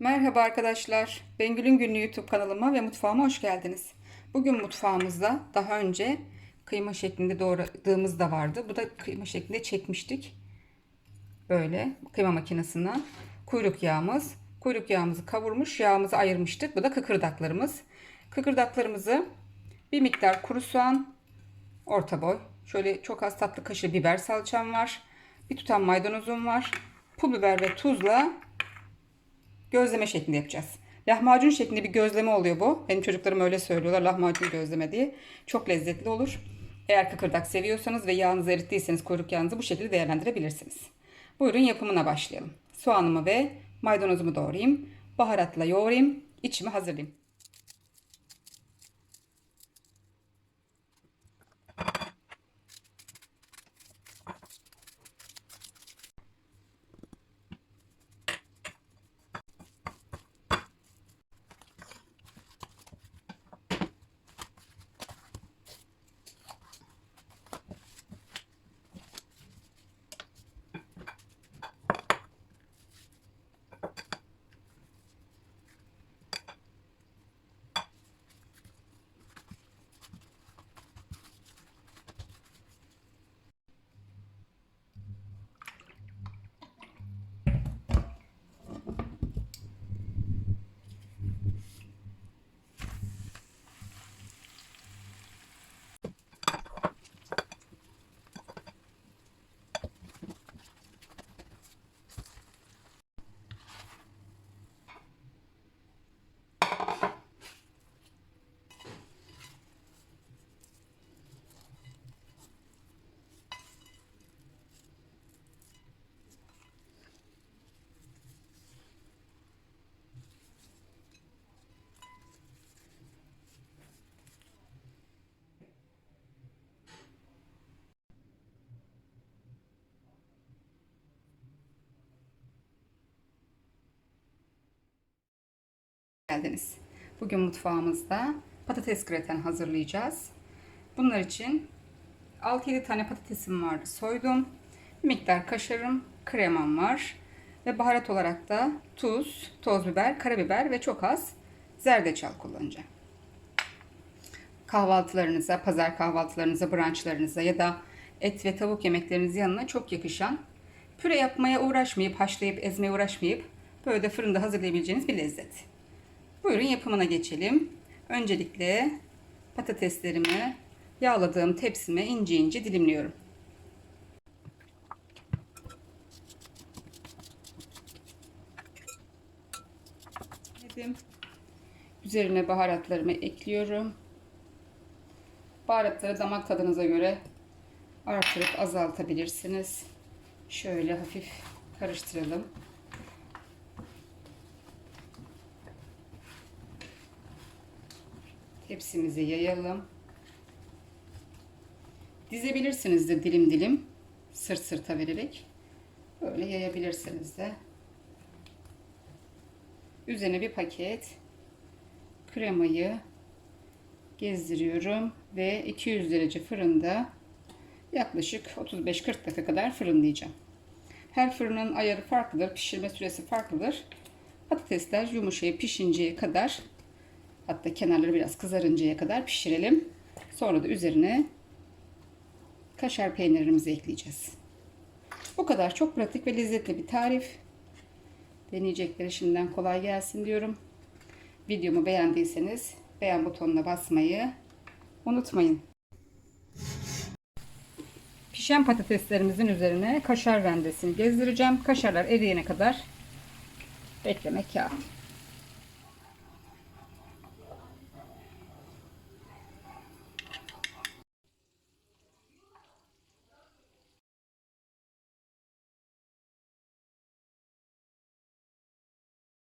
Merhaba arkadaşlar. Bengül'ün Günlüğü YouTube kanalıma ve mutfağıma hoş geldiniz. Bugün mutfağımızda daha önce kıyma şeklinde doğradığımız da vardı. Bu da kıyma şeklinde çekmiştik. Böyle kıyma makinesinden. Kuyruk yağımız. Kuyruk yağımızı kavurmuş, yağımızı ayırmıştık. Bu da kıkırdaklarımız. Kıkırdaklarımızı bir miktar kuru soğan, orta boy. Şöyle çok az tatlı kaşığı biber salçam var. Bir tutam maydanozum var. Pul biber ve tuzla gözleme şeklinde yapacağız. Lahmacun şeklinde bir gözleme oluyor bu. Benim çocuklarım öyle söylüyorlar lahmacun gözleme diye. Çok lezzetli olur. Eğer kıkırdak seviyorsanız ve yağınızı erittiyseniz kuyruk yağınızı bu şekilde değerlendirebilirsiniz. Buyurun yapımına başlayalım. Soğanımı ve maydanozumu doğrayayım. Baharatla yoğurayım. İçimi hazırlayayım. Geldiniz. Bugün mutfağımızda patates graten hazırlayacağız. Bunlar için 6-7 tane patatesim vardı. Soydum. Bir miktar kaşarım, kremam var. Ve baharat olarak da tuz, toz biber, karabiber ve çok az zerdeçal kullanacağım. Kahvaltılarınıza, pazar kahvaltılarınıza, brunchlarınıza ya da et ve tavuk yemekleriniz yanına çok yakışan, püre yapmaya uğraşmayıp, haşlayıp, ezmeye uğraşmayıp böyle de fırında hazırlayabileceğiniz bir lezzet. Buyurun yapımına geçelim. Öncelikle patateslerimi yağladığım tepsime ince ince dilimliyorum. Dedim. Üzerine baharatlarımı ekliyorum. Baharatları damak tadınıza göre artırıp azaltabilirsiniz. Şöyle hafif karıştıralım. Tepsimize yayalım. Dizebilirsiniz de dilim dilim sırt sırta vererek. Böyle yayabilirsiniz de. Üzerine bir paket kremayı gezdiriyorum ve 200 derece fırında yaklaşık 35-40 dakika kadar fırınlayacağım. Her fırının ayarı farklıdır, pişirme süresi farklıdır. Patatesler yumuşayıp pişinceye kadar Hatta kenarları biraz kızarıncaya kadar pişirelim. Sonra da üzerine kaşar peynirimizi ekleyeceğiz. Bu kadar çok pratik ve lezzetli bir tarif. Deneyecekleri şimdiden kolay gelsin diyorum. Videomu beğendiyseniz beğen butonuna basmayı unutmayın. Pişen patateslerimizin üzerine kaşar rendesini gezdireceğim. Kaşarlar eriyene kadar beklemek kâfi.